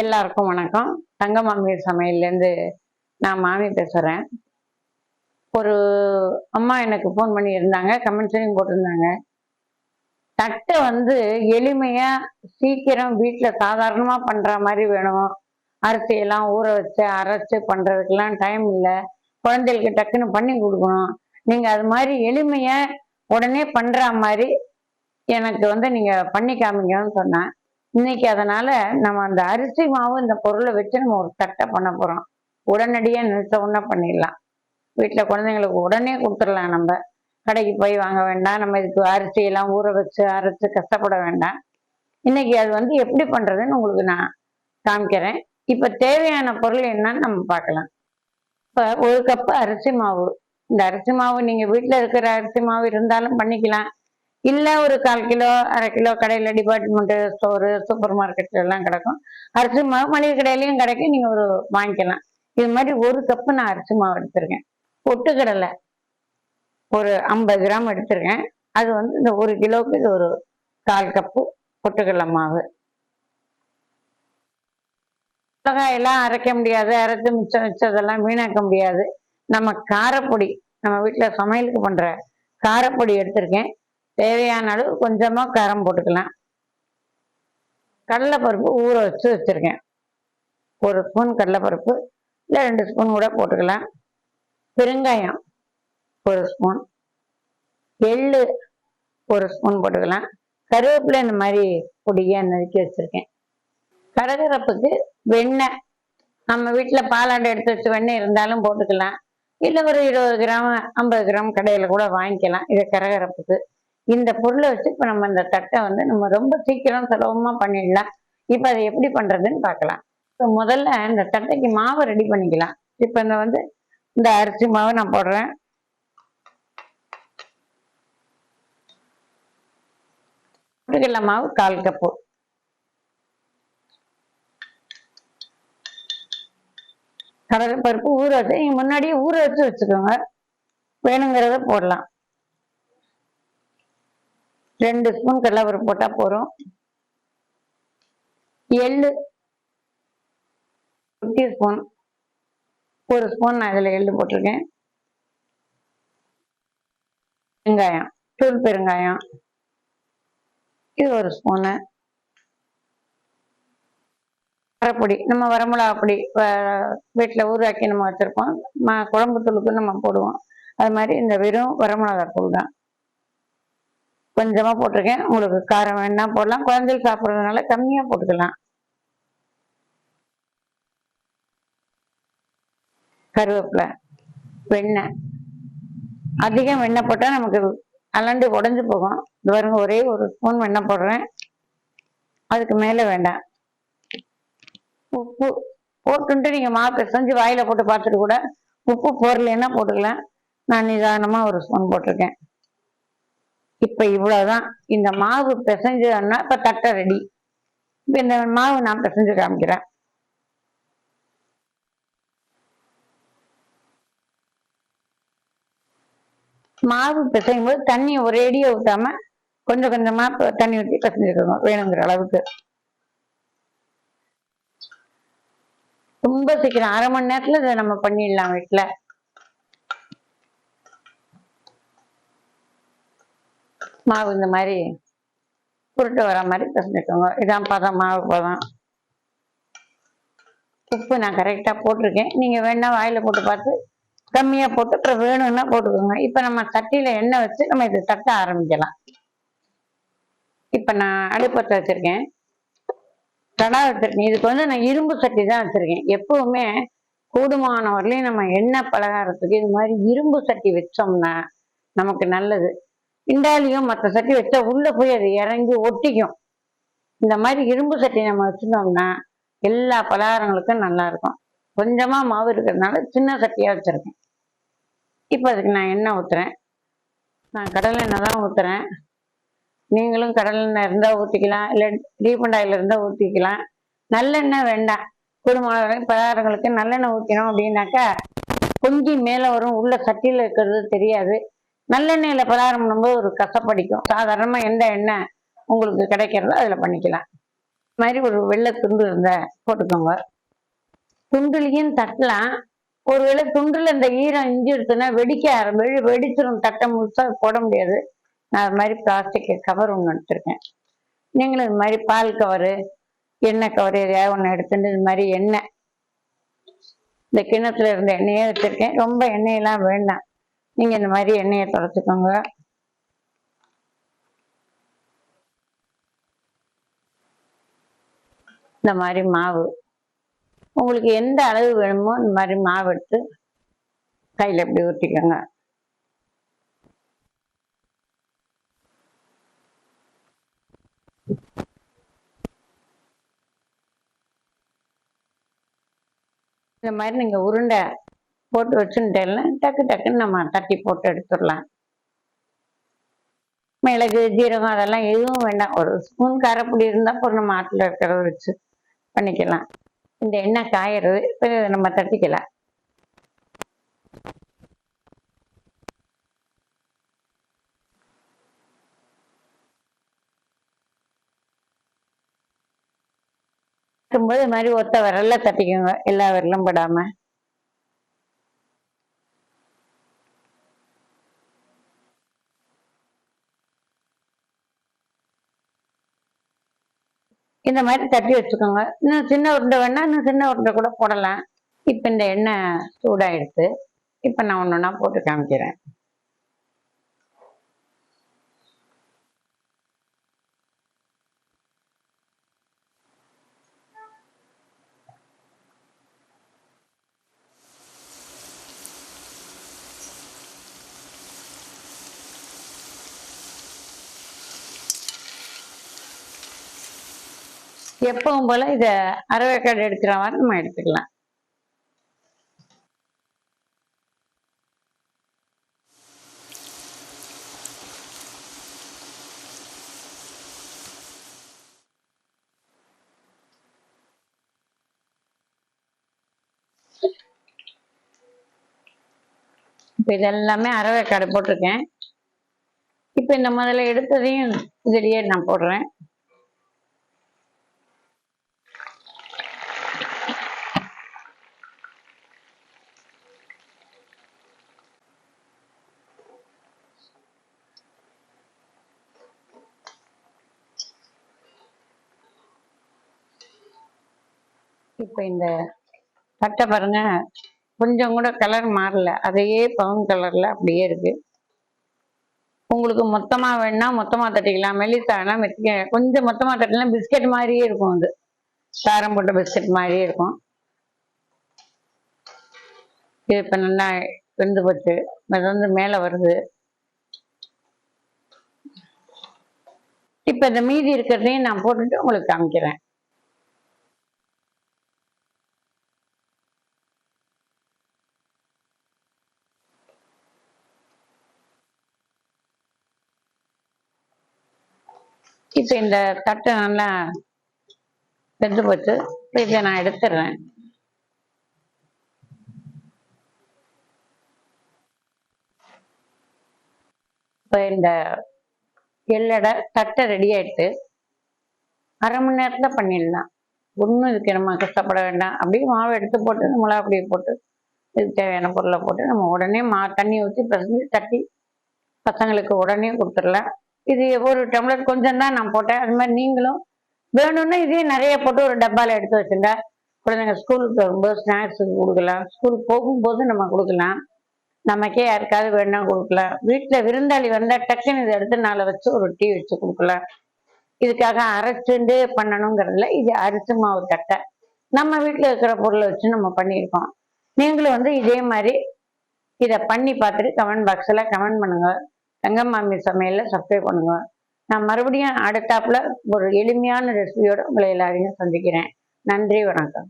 எல்லாருக்கும் வணக்கம். தங்க மாமி சமையல்லேருந்து நான் மாமி பேசுகிறேன் ஒரு அம்மா எனக்கு ஃபோன் பண்ணியிருந்தாங்க கமெண்ட்ஸையும் போட்டிருந்தாங்க. தட்டை வந்து எளிமையாக சீக்கிரம் வீட்டில் சாதாரணமாக பண்ணுற மாதிரி வேணும். அரிசியெல்லாம் ஊற வச்சு அரைச்சி பண்ணுறதுக்கெல்லாம் டைம் இல்லை. குழந்தைகளுக்கு டக்குன்னு பண்ணி கொடுக்கணும். நீங்கள் அது மாதிரி எளிமையாக உடனே பண்ணுற மாதிரி எனக்கு வந்து நீங்கள் பண்ணி காமிங்கன்னு சொன்னேன். இன்னைக்கு அதனால நம்ம அந்த அரிசி மாவு இந்த பொருளை வச்சு நம்ம ஒரு தட்டை பண்ண போறோம். உடனடியாக நினைச்ச உடனே பண்ணிடலாம். வீட்டில் குழந்தைங்களுக்கு உடனே கொடுத்துடலாம் நம்ம. கடைக்கு போய் வாங்க வேண்டாம். நம்ம இதுக்கு அரிசியெல்லாம் ஊற வச்சு அரைச்சு கஷ்டப்பட வேண்டாம். இன்னைக்கு அது வந்து எப்படி பண்றதுன்னு உங்களுக்கு நான் காமிக்கிறேன். இப்போ தேவையான பொருள் என்னன்னு நம்ம பார்க்கலாம். இப்போ ஒரு கப் அரிசி மாவு. இந்த அரிசி மாவு நீங்கள் வீட்டில் இருக்கிற அரிசி மாவு இருந்தாலும் பண்ணிக்கலாம். இல்லை ஒரு கால் கிலோ அரை கிலோ கடையில் டிபார்ட்மெண்ட் ஸ்டோரு சூப்பர் மார்க்கெட்ல எல்லாம் கிடக்கும். அரிசி மாவு மளிகை கடையிலையும் கிடைக்கும். நீங்கள் ஒரு வாங்கிக்கலாம். இது மாதிரி ஒரு கப்பு நான் அரிசி மாவு எடுத்திருக்கேன். பொட்டுக்கடலை ஒரு ஐம்பது கிராம் எடுத்திருக்கேன். அது வந்து இந்த ஒரு கிலோவுக்கு இது ஒரு கால் கப்பு பொட்டுக்கடலை மாவு. மிளகாயெல்லாம் அரைக்க முடியாது. அரைச்சி மிச்சம் மிச்சதெல்லாம் வீணாக்க முடியாது. நம்ம காரப்பொடி நம்ம வீட்டில் சமையலுக்கு பண்ணுற காரப்பொடி எடுத்திருக்கேன். தேவையான அளவு கொஞ்சமாக காரம் போட்டுக்கலாம். கடலைப்பருப்பு ஊற வச்சு வச்சுருக்கேன். ஒரு ஸ்பூன் கடலைப்பருப்பு இல்லை ரெண்டு ஸ்பூன் கூட போட்டுக்கலாம். பெருங்காயம் ஒரு ஸ்பூன். எள்ளு ஒரு ஸ்பூன் போட்டுக்கலாம். கருவேப்பிலை இந்த மாதிரி பொடியாக நறுக்கி வச்சுருக்கேன். கடகரப்புக்கு வெண்ணெய் நம்ம வீட்டில் பாலாண்டை எடுத்து வச்சு வெண்ணெய் இருந்தாலும் போட்டுக்கலாம். இல்லை ஒரு இருபது கிராம் ஐம்பது கிராம் கடையில் கூட வாங்கிக்கலாம். இது கரகரப்புக்கு. இந்த பொருளை வச்சு இப்போ நம்ம இந்த தட்டை வந்து நம்ம ரொம்ப சீக்கிரம் சுலபமாக பண்ணிடலாம். இப்போ அதை எப்படி பண்ணுறதுன்னு பார்க்கலாம். இப்போ முதல்ல இந்த தட்டைக்கு மாவை ரெடி பண்ணிக்கலாம். இப்போ இந்த வந்து இந்த அரிசி மாவு நான் போடுறேன். பொட்டுக்கடலை மாவு கால் கப்பு. கடலை பருப்பு ஊற வச்சு நீங்கள் முன்னாடியே ஊற வச்சு வச்சுக்கோங்க. வேணுங்கிறத போடலாம். ரெண்டு ஸ்பூன் கடலைப்பருப்பு போட்டால் போதும். எள்ளு ஸ்பூன் ஒரு ஸ்பூன் நான் இதில் எள்ளு போட்டிருக்கேன். வெங்காயம் தூள் பெருங்காயம். இது ஒரு ஸ்பூனு வரப்பொடி நம்ம வரமிளகா பொடி வீட்டில் ஊராக்கி நம்ம வச்சுருப்போம். ம குழம்பு தூளுக்கு நம்ம போடுவோம். அது மாதிரி இந்த வெறும் வரமிளகா தூள் தான். கொஞ்சமாக போட்டிருக்கேன். உங்களுக்கு காரம் வேணா போடலாம். குழந்தைகள் சாப்பிட்றதுனால கம்மியாக போட்டுக்கலாம். கருவேப்பிலை வெண்ணெய். அதிகம் வெண்ணெய் போட்டால் நமக்கு அலண்டு உடஞ்சி போகும். இது பாருங்க ஒரே ஒரு ஸ்பூன் வெண்ணெய் போடுறேன். அதுக்கு மேலே வேண்டாம். உப்பு போட்டுன்ட்டு நீங்கள் மாவு பிசைஞ்சு வாயில் போட்டு பார்த்துட்டு கூட உப்பு போடலைன்னா போட்டுக்கலாம். நான் நிதானமாக ஒரு ஸ்பூன் போட்டிருக்கேன். இப்ப இவ்வளவுதான். இந்த மாவு பிசைஞ்சதுன்னா இப்ப தட்டை ரெடி இப்ப இந்த மாவு நான் பிசைஞ்சு காமிக்கிறேன். மாவு பிசையும் போது தண்ணி ஒரேடியாக ஊத்தாம கொஞ்சம் கொஞ்சமா தண்ணி ஊற்றி பிசைஞ்சுக்கோங்க வேணுங்கிற அளவுக்கு. ரொம்ப சீக்கிரம் அரை மணி நேரத்துல இதை நம்ம பண்ணிடலாம் வீட்டுல மாவு இந்த மாதிரி புருட்டு வர மாதிரி பிசைஞ்சுக்கோங்க இதான் பதம் மாவு பதம். உப்பு நான் கரெக்டாக போட்டிருக்கேன். நீங்கள் வேணா வாயில் போட்டு பார்த்து கம்மியாக போட்டு அப்புறம் வேணும்னா போட்டுக்கோங்க. இப்போ நம்ம சட்டியில் எண்ணெய் வச்சு நம்ம இதை தட்ட ஆரம்பிக்கலாம். இப்போ நான் அடுப்பத்தை வச்சுருக்கேன். கடா வச்சுருக்கேன். இதுக்கு வந்து நான் இரும்பு சட்டி தான் வச்சுருக்கேன். எப்பவுமே கூடுமான வரலையும் நம்ம எண்ணெய் பலகாரத்துக்கு இது மாதிரி இரும்பு சட்டி வச்சோம்னா நமக்கு நல்லது. இண்டாலியும் மற்ற சட்டி வச்சா உள்ள போய் அது இறங்கி ஒட்டிக்கும். இந்த மாதிரி இரும்பு சட்டி நம்ம வச்சுருந்தோம்னா எல்லா பலகாரங்களுக்கும் நல்லா இருக்கும். கொஞ்சமா மாவு இருக்கிறதுனால சின்ன சட்டியா வச்சிருக்கேன். இப்போ அதுக்கு நான் எண்ணெய் ஊத்துறேன். நான் கடலை எண்ணெய் தான் ஊத்துறேன். நீங்களும் கடலை எண்ணெய் இருந்தால் ஊற்றிக்கலாம் இல்லை ரீஃபண்ட் ஆயில் இருந்தால் ஊற்றிக்கலாம் நல்லெண்ணெய் வேண்டாம். குடும்பம் பலகாரங்களுக்கு நல்லெண்ணெய் ஊற்றினோம் அப்படின்னாக்கா பொங்கி மேலே வரும். உள்ள சட்டியில் இருக்கிறது தெரியாது. நல்லெண்ணெயில் பலகாரம் பண்ணும்போது ஒரு கசப்படிக்கும் சாதாரணமாக எந்த எண்ணெய் உங்களுக்கு கிடைக்கிறதோ அதில் பண்ணிக்கலாம். இது மாதிரி ஒரு வெள்ளை துண்டு இருந்த போட்டுக்கோங்க. துண்டுலையும் தட்டலாம். ஒருவேளை துண்டுல இந்த ஈரம் இஞ்சி எடுத்துனா வெடிக்க ஆரம்பி வெடி தட்டை முழுசா போட முடியாது. நான் அது மாதிரி பிளாஸ்டிக் கவர் ஒன்று எடுத்திருக்கேன். நீங்களும் இது மாதிரி பால் கவரு எண்ணெய் கவர் எதையாவது ஒன்று எடுத்துட்டு இது மாதிரி எண்ணெய். இந்த கிணத்துல இருந்த எண்ணெயே வச்சிருக்கேன். ரொம்ப எண்ணெயெல்லாம் வேண்டாம். நீங்க இந்த மாதிரி எண்ணெயை தொடச்சிக்கோங்க இந்த மாதிரி மாவு. உங்களுக்கு எந்த அளவு வேணுமோ இந்த மாதிரி மாவு எடுத்து கையில் இப்படி ஊற்றிக்கோங்க இந்த மாதிரி நீங்கள் உருண்டை போட்டு வச்சுட்டேன்னா டக்கு டக்குன்னு நம்ம தட்டி போட்டு எடுத்துடலாம். மிளகு ஜீரகம் அதெல்லாம் எதுவும் வேண்டாம். ஒரு ஸ்பூன் காரப்பொடி இருந்தால் ஒரு நம்ம ஆட்டில் இருக்கிறத வச்சு பண்ணிக்கலாம். இந்த எண்ணெய் காயறது இப்போ இதை நம்ம தட்டிக்கலாம். போது இது மாதிரி ஒத்த விரல்ல தட்டிக்கோங்க. எல்லா விரலும் படாம. இந்த மாதிரி தட்டி வச்சுக்கோங்க. இன்னும் சின்ன உருண்டை வேணா இன்னும் சின்ன உருண்டை கூட போடலாம். இப்போ இந்த எண்ணெய் சூடாயிடுத்து இப்போ நான் ஒன்று ஒன்றா போட்டு காமிக்கிறேன். எப்பவும் போல இதை அரவேக்காடு எடுக்கிற மாதிரி நம்ம எடுத்துக்கலாம். இப்போ இதெல்லாமே அரவேக்காடு போட்டிருக்கேன். இப்போ இந்த முதல்ல எடுத்ததையும் இதுலயே நான் போடுறேன். இப்போ இந்த பட்டை பாருங்க கொஞ்சம் கூட கலர் மாறல. அதையே பவுன் கலர்ல அப்படியே இருக்கு. உங்களுக்கு மொத்தமா வேணா மொத்தமா தட்டிக்கலாம். மெல்லிசா மெத்திக்க கொஞ்சம் மொத்தமா தட்டலாம் பிஸ்கெட் மாதிரியே இருக்கும் அது. சாரம் போட்ட பிஸ்கெட் மாதிரியே இருக்கும். இது இப்போ நல்லா வெந்து போச்சு. அது வந்து மேலே வருது. இப்போ இந்த மீதி இருக்கிறதையும் நான் போட்டுட்டு உங்களுக்கு காமிக்கிறேன். இப்போ இந்த தட்டை நல்லா வெந்து போச்சு. இப்போ இதை நான் எடுத்துடுறேன் இப்போ இந்த எள்ளடை தட்டை ரெடி ஆயிட்டு அரை மணி நேரத்தில் பண்ணிடலாம். ஒன்றும் இதுக்கு நம்ம கஷ்டப்பட வேண்டாம். அப்படியே மாவு எடுத்து போட்டு நம்மளா அப்படியே போட்டு இதுக்கு தேவையான பொருளை போட்டு நம்ம உடனே மா தண்ணி ஊற்றி பிசைஞ்சு தட்டி பசங்களுக்கு உடனே கொடுத்துடலாம். இது ஒரு டம்ளர் கொஞ்சம் தான் நான் போட்டேன். அது மாதிரி நீங்களும் வேணும்னா இதே நிறைய போட்டு ஒரு டப்பால எடுத்து வச்சுருந்தா குழந்தைங்க ஸ்கூலுக்கு வரும்போது ஸ்நாக்ஸுக்கு கொடுக்கலாம். ஸ்கூலுக்கு போகும்போது நம்ம கொடுக்கலாம். நமக்கே யாருக்காவது வேணா கொடுக்கலாம். வீட்டில் விருந்தாளி வந்தால் டக்குன்னு இதை எடுத்து நாளை வச்சு ஒரு டீ வச்சு கொடுக்கலாம். இதுக்காக அரைச்சுண்டு பண்ணணுங்கிறதுல இது அரிசி மாவு தட்டை. நம்ம வீட்டில் இருக்கிற பொருளை வச்சு நம்ம பண்ணியிருக்கோம். நீங்களும் வந்து இதே மாதிரி இதை பண்ணி பார்த்துட்டு கமெண்ட் பாக்ஸில் கமெண்ட் பண்ணுங்கள் தங்கம் மாமி சமையலில் சப்ஸ்கிரைப் பண்ணுங்க நான் மறுபடியும் அடுத்தாப்புல ஒரு எளிமையான ரெசிபியோட உங்களை எல்லாரையும் சந்திக்கிறேன். நன்றி வணக்கம்.